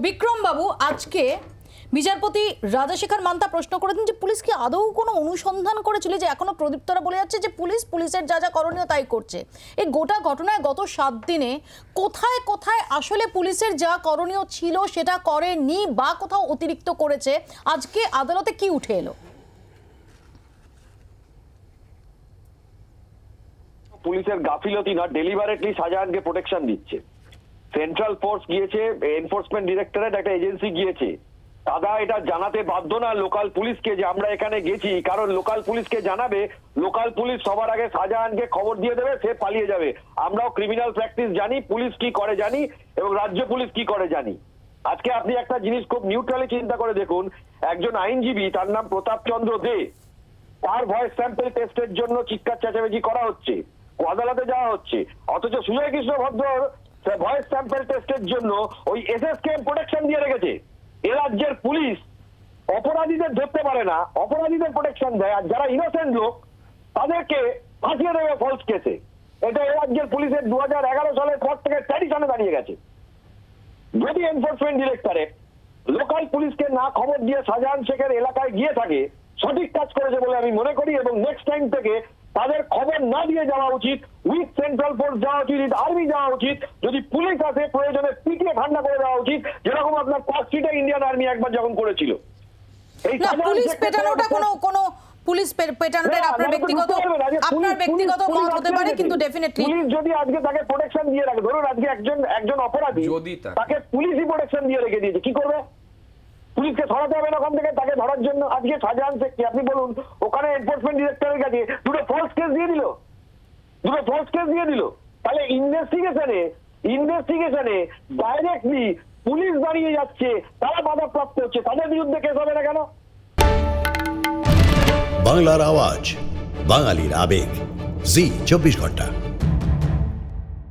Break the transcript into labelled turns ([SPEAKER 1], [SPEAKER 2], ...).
[SPEAKER 1] বিক্রম বাবু আজকে বিচারপতি রাজাশেখর মান্তা প্রশ্ন করেছেন যে পুলিশ কি আদৌ কোনো অনুসন্ধান করেছিল যে এখনও প্রদীপ্তরা বলে যাচ্ছে যে পুলিশ, পুলিশের যা যা করণীয় তাই করছে? এই গোটা ঘটনায় গত সাত দিনে কোথায় কোথায় আসলে পুলিশের যা করণীয় ছিল সেটা করেনি বা কোথাও অতিরিক্ত করেছে? আজকে আদালতে কি উঠে এলো?
[SPEAKER 2] পুলিশের গাফিলতি না ডেলিভারেটলি শাহজাহানকে প্রোটেকশন দিচ্ছে। সেন্ট্রাল ফোর্স গিয়েছে এনফোর্সমেন্ট ডিরেক্টরেট একটা এজেন্সি গিয়েছে। দাদা, এটা জানাতে বাধ্য না লোকাল পুলিশকে যে আমরা এখানে গেছি, কারণ লোকাল পুলিশকে জানাবে লোকাল পুলিশ সবার আগে শাহজাহানকে খবর দিয়ে দেবে, সে পালিয়ে যাবে। আমরাও ক্রিমিনাল প্র্যাকটিস জানি পুলিশ কি করে জানি, এবং রাজ্য পুলিশ কি করে জানি। আজকে আপনি একটা জিনিস খুব নিউট্রালি চিন্তা করে দেখুন, একজন আইনজীবী, তার নাম প্রতাপ চন্দ্র দে, তার ভয়েস স্যাম্পল টেস্টের জন্য চিৎকার চেঁচামেচি করা হচ্ছে আদালতে যাওয়া হচ্ছে, অথচ সুজয় কৃষ্ণ ভদ্র ভয়েস স্যাম্পল টেস্টের জন্য ওই এসএসকে প্রোটেকশন দিয়ে রেখেছে। এ রাজ্যের পুলিশ অপরাধীদের ধরতে পারে না, অপরাধীদের প্রোটেকশন দেয়, আর যারা ইনোসেন্ট লোক, তাদেরকে ফাঁসিয়ে দেবে ফলস কেসে এটা এ রাজ্যের পুলিশের দু হাজার এগারো সালের পর থেকে ট্র্যাডিশনে দাঁড়িয়ে গেছে। যদি এনফোর্সমেন্ট ডিরেক্টরেট লোকাল পুলিশকে না খবর দিয়ে শাহজাহান শেখের এলাকায় গিয়ে থাকে, সঠিক কাজ করেছে বলে আমি মনে করি এবং নেক্সট টাইম থেকে তাদের খবর না দিয়ে যাওয়া উচিত। উইথ সেন্ট্রাল ফোর্স যাওয়া উচিত আর্মি যাওয়া উচিত। যদি পুলিশ আসে প্রয়োজনে পিটিয়ে ঠান্ডা করে দেওয়া উচিত। যেরকম আপনার পাঁচ সিটে ইন্ডিয়ান আর্মি একবার যখন করেছিল। এই
[SPEAKER 1] পুলিশ পেটানোটা কোনো কোনো পুলিশ পে- পেটানোটা
[SPEAKER 2] না,
[SPEAKER 1] আপনার ব্যক্তিগত আপনার ব্যক্তিগত মত হতে পারে কিন্তু। ডেফিনেটলি
[SPEAKER 2] পুলিশ যদি আজকে তাকে প্রোটেকশন দিয়ে রাখে ধরুন আজকে একজন একজন অপরাধী
[SPEAKER 3] তাকে
[SPEAKER 2] পুলিশই প্রোটেকশন দিয়ে রেখে দিয়েছে কি করবে? পুলিশকে সরাতে হবে ওখান থেকে, তাকে ধরার জন্য আজকে শাহজাহান শেখকে আপনি বলুন, ওখানে এনফোর্সমেন্ট ডিরেক্টরের কাছে দুটো ফলস কেস দিয়ে দিল। দুটো ফলস কেস দিয়ে দিল। তাহলে ইনভেস্টিগেশনে ইনভেস্টিগেশনে ডাইরেক্টলি পুলিশ দাঁড়িয়ে যাচ্ছে, তারা বাধাপ্রাপ্ত হচ্ছে। তাদের বিরুদ্ধে কেস হবে না কেন?
[SPEAKER 4] বাংলার আওয়াজ, বাঙালির আবেগ। জি, চব্বিশ ঘণ্টা।